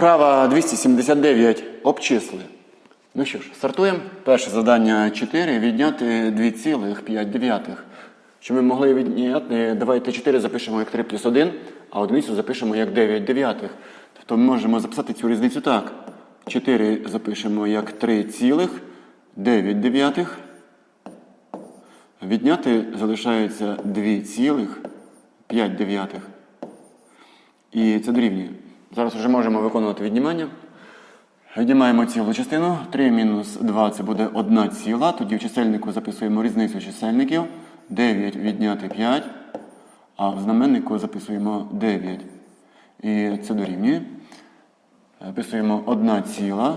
Вправа 279 обчисли. Ну що ж, стартуємо. Перше завдання 4 відняти 2,5. Щоб ми могли відняти, давайте 4 запишемо як 3 плюс 1, а одиницю запишемо як 9 дев'ятих. Тобто ми можемо записати цю різницю так. 4 запишемо як 3,9 дев'ятих. Відняти залишається 2,5 дев'ятих. І це дорівнює. Зараз вже можемо виконувати віднімання. Віднімаємо цілу частину. 3 мінус 2 це буде 1 ціла. Тоді в чисельнику записуємо різницю чисельників. 9 відняти 5, а в знаменнику записуємо 9. І це дорівнює. Записуємо 1 ціла.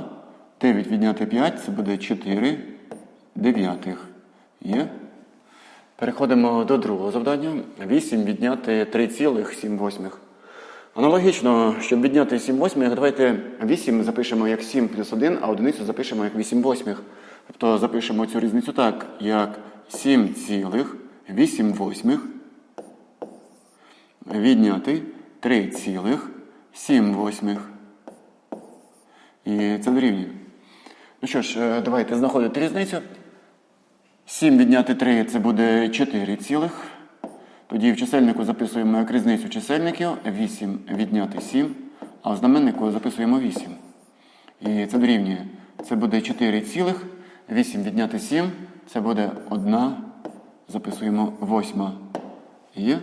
9 відняти 5 це буде 4 дев'ятих. Є. Переходимо до другого завдання. 8 відняти 3,7 восьмих. Аналогічно, щоб відняти 7 восьмих, давайте 8 запишемо як 7 плюс 1, а одиницю запишемо як 8 восьмих. Тобто запишемо цю різницю так, як 7 цілих 8 восьмих відняти 3 цілих 7 восьмих. І це дорівнює. Ну що ж, е, давайте знаходити різницю. 7 відняти 3 це буде 4 цілих. Тоді в чисельнику записуємо як різницю чисельників 8 відняти 7, а в знаменнику записуємо 8. І це дорівнює. Це буде 4 цілих, 8 відняти 7, це буде 1, записуємо 8. Є.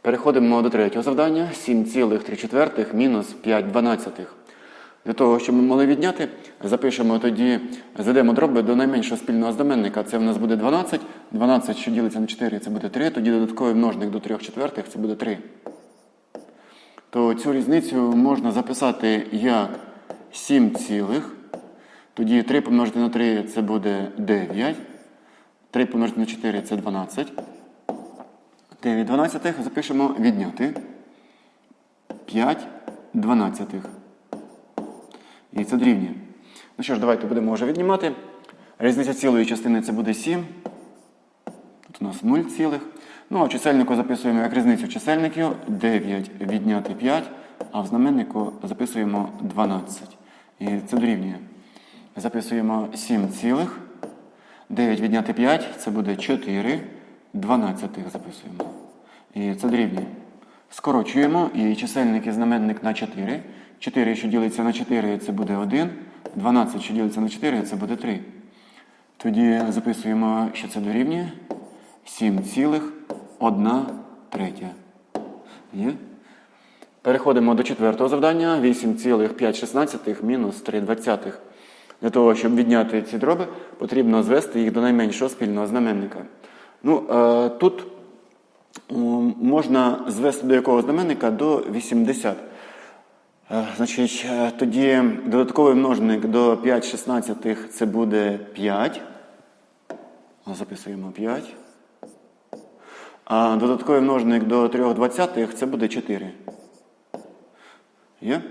Переходимо до третього завдання. 7,3 мінус 5 дванадцятих. Для того, щоб ми могли відняти, запишемо тоді, зведемо дроби до найменшого спільного знаменника. Це в нас буде 12. 12, що ділиться на 4, це буде 3. Тоді додатковий множник до 3 четвертих це буде 3. То цю різницю можна записати як 7 цілих. Тоді 3 помножити на 3 це буде 9. 3 помножити на 4 це 12. 9 дванадцятих запишемо відняти. 5 дванадцятих. І це дорівнює. Ну що ж, давайте будемо вже віднімати. Різниця цілої частини це буде 7. У нас 0 цілих. Ну, а чисельнику записуємо як різницю чисельників 9 відняти 5, а в знаменнику записуємо 12. І це дорівнює. Записуємо 7 цілих. 9 відняти 5 це буде 4. 12 записуємо. І це дорівнює. Скорочуємо і чисельник і знаменник на 4. 4, що ділиться на 4, це буде 1. 12, що ділиться на 4, це буде 3. Тоді записуємо, що це дорівнює 7,1 третя. Є? Переходимо до четвертого завдання. 8,5 мінус 3 двадцятих. Для того, щоб відняти ці дроби, потрібно звести їх до найменшого спільного знаменника. Ну, е, тут м, можна звести до якого знаменника? До 80. Е, Значить, е, тоді додатковий множник до 5 шістнадцятих це буде 5. Записуємо 5. А додатковий множник до 3 двадцятих це буде 4. Є?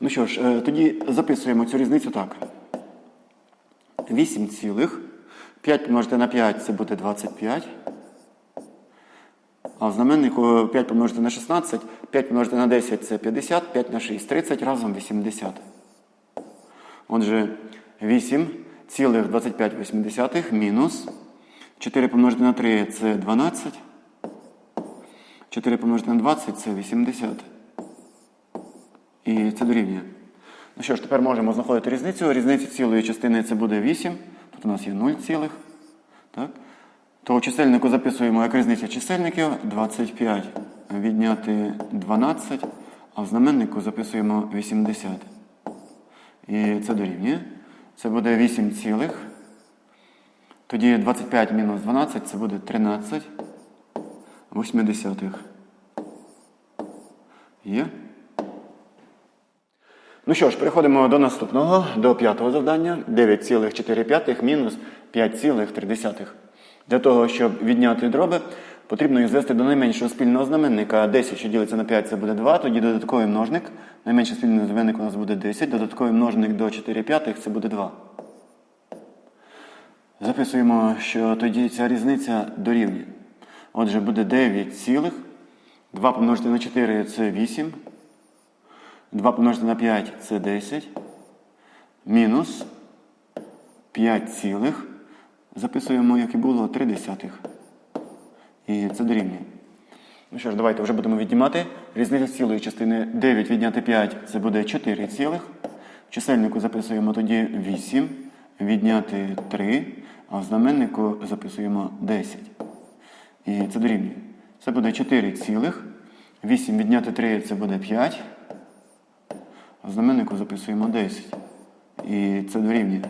Ну що ж, е, тоді записуємо цю різницю так. 8 цілих. 5 помножити на 5 це буде 25. А в знаменнику 5 помножити на 16, 5 помножити на 10 це 50, 5 на 6 30, разом 80. Отже, 8 цілих 25 мінус 4 помножити на 3 це 12. 4 помножити на 20 це 80. І це дорівнює. Ну що ж, тепер можемо знаходити різницю. Різниця цілої частини це буде 8. Тут у нас є 0 цілих. Так? То у чисельнику записуємо як різниця чисельників 25 відняти 12, а в знаменнику записуємо 80. І це дорівнює. Це буде 8 цілих. Тоді 25 мінус 12 це буде 13 восьмидесятих. Є? Ну що ж, переходимо до наступного, до п'ятого завдання. 9,4 мінус 5,3. Для того, щоб відняти дроби, потрібно їх звести до найменшого спільного знаменника. 10, що ділиться на 5, це буде 2, тоді додатковий множник. Найменший спільний знаменник у нас буде 10, додатковий множник до 4 п'ятих це буде 2. Записуємо, що тоді ця різниця дорівнює. Отже, буде 9 цілих. 2 помножити на 4 це 8. 2 помножити на 5 це 10. Мінус 5 цілих. Записуємо, як і було, 3 десятих. І це дорівнює. Ну що ж, давайте вже будемо віднімати. Різниця цілої частини 9 відняти 5 це буде 4 цілих. В чисельнику записуємо тоді 8, відняти 3, а в знаменнику записуємо 10. І це дорівнює. Це буде 4 цілих. 8 відняти 3 це буде 5. В знаменнику записуємо 10. І це дорівнює.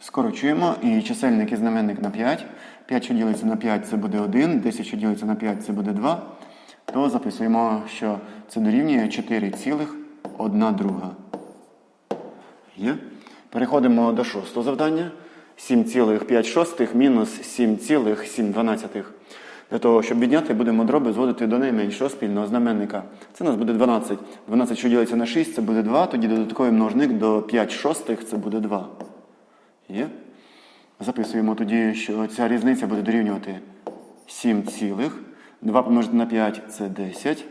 Скорочуємо і чисельник і знаменник на 5. 5, що ділиться на 5, це буде 1, 10, що ділиться на 5, це буде 2. То записуємо, що це дорівнює 4 цілих 1 друга. Є? Переходимо до шостого завдання. 7,5 шостих мінус 7,7 дванадцятих. Для того, щоб відняти, будемо дроби зводити до найменшого спільного знаменника. Це у нас буде 12. 12, що ділиться на 6, це буде 2, тоді додатковий множник до 5 шостих це буде 2. Є? Записуємо тоді, що ця різниця буде дорівнювати 7 цілих. 2 помножити на 5 це 10.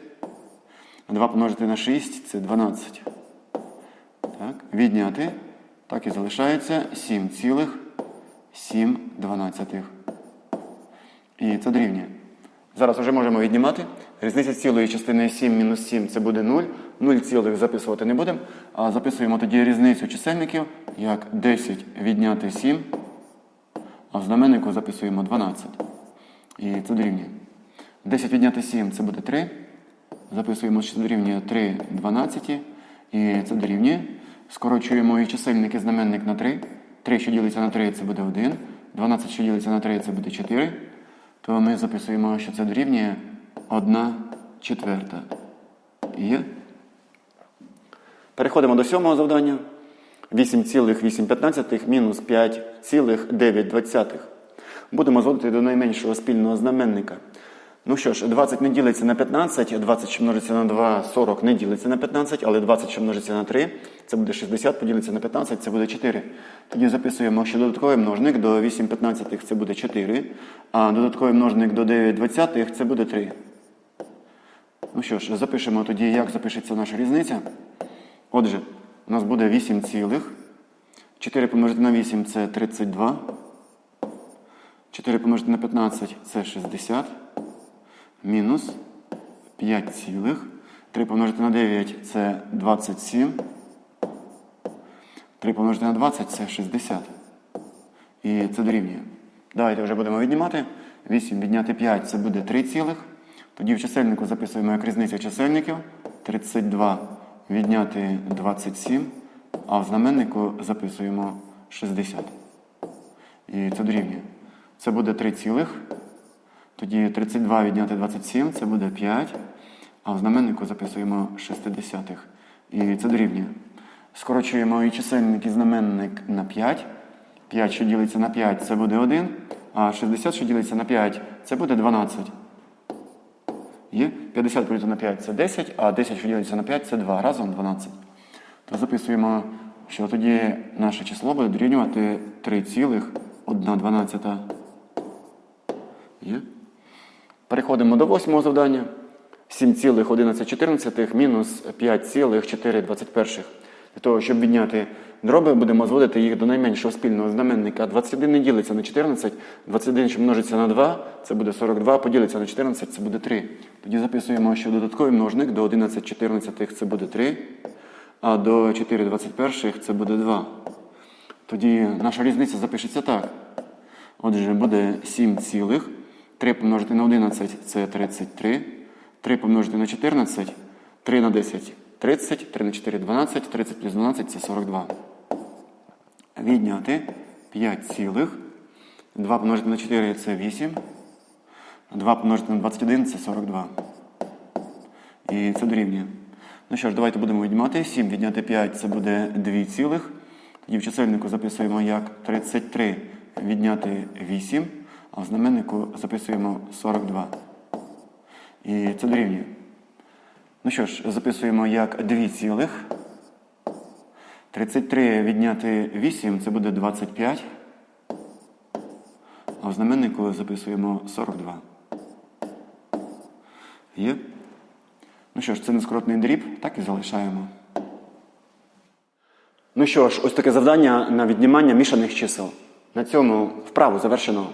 2 помножити на 6 це 12. Так, відняти. Так і залишається 7,7 дванадцятих. І це дорівнює. Зараз вже можемо віднімати. Різниця цілої частини 7 мінус 7 це буде 0. 0 цілих записувати не будемо. А записуємо тоді різницю чисельників як 10 відняти 7. А в знаменнику записуємо 12. І це дорівнює. 10 відняти 7 це буде 3. Записуємо, що це дорівнює 3 12. І це дорівнює. Скорочуємо і чисельник і знаменник на 3. 3, що ділиться на 3, це буде 1. 12, що ділиться на 3, це буде 4. То ми записуємо, що це дорівнює 1 четверта. Є. Переходимо до сьомого завдання. 8,8 мінус 5,9. Будемо зводити до найменшого спільного знаменника. Ну що ж, 20 не ділиться на 15, 20, що множиться на 2, 40 не ділиться на 15, але 20, що множиться на 3, це буде 60, поділиться на 15, це буде 4. Тоді записуємо, що додатковий множник до 8 15 це буде 4, а додатковий множник до 9 20 це буде 3. Ну що ж, запишемо тоді, як запишеться наша різниця. Отже, у нас буде 8 цілих. 4 помножити на 8 це 32. 4 помножити на 15 це 60. Мінус 5 цілих. 3 помножити на 9 це 27. 3 помножити на 20 це 60. І це дорівнює. Давайте вже будемо віднімати. 8 відняти 5 це буде 3 цілих. Тоді в чисельнику записуємо як різницю чисельників. 32 відняти 27, а в знаменнику записуємо 60. І це дорівнює. Це буде 3 цілих. Тоді 32 відняти 27 це буде 5, а в знаменнику записуємо 60. І це дорівнює. Скорочуємо і чисельник і знаменник на 5. 5, що ділиться на 5, це буде 1, а 60, що ділиться на 5, це буде 12. Є 50 поділити на 5 це 10, а 10, що ділиться на 5, це 2. Разом 12. То записуємо, що тоді наше число буде дорівнювати 3,1 Є? Переходимо до восьмого завдання. 7,11 мінус 5,421. Для того, щоб відняти дроби, будемо зводити їх до найменшого спільного знаменника. 21 не ділиться на 14, 21, що множиться на 2, це буде 42, поділиться на 14, це буде 3. Тоді записуємо, що додатковий множник до 11 14 це буде 3, а до 4 21 це буде 2. Тоді наша різниця запишеться так. Отже, буде 7 цілих. 3 помножити на 11 це 33. 3 помножити на 14, 3 на 10 30, 3 на 4 12, 30 плюс 12 це 42. Відняти 5 цілих. 2 помножити на 4 це 8. 2 помножити на 21 це 42. І це дорівнює. Ну що ж, давайте будемо віднімати. 7 відняти 5 це буде 2 цілих. Тоді в чисельнику записуємо як 33 відняти 8, а в знаменнику записуємо 42. І це дорівнює. Ну що ж, записуємо як 2 цілих. 33 відняти 8 це буде 25. А в знаменнику записуємо 42. Є? Ну що ж, це нескоротний дріб, так і залишаємо. Ну що ж, ось таке завдання на віднімання мішаних чисел. На цьому вправу завершено.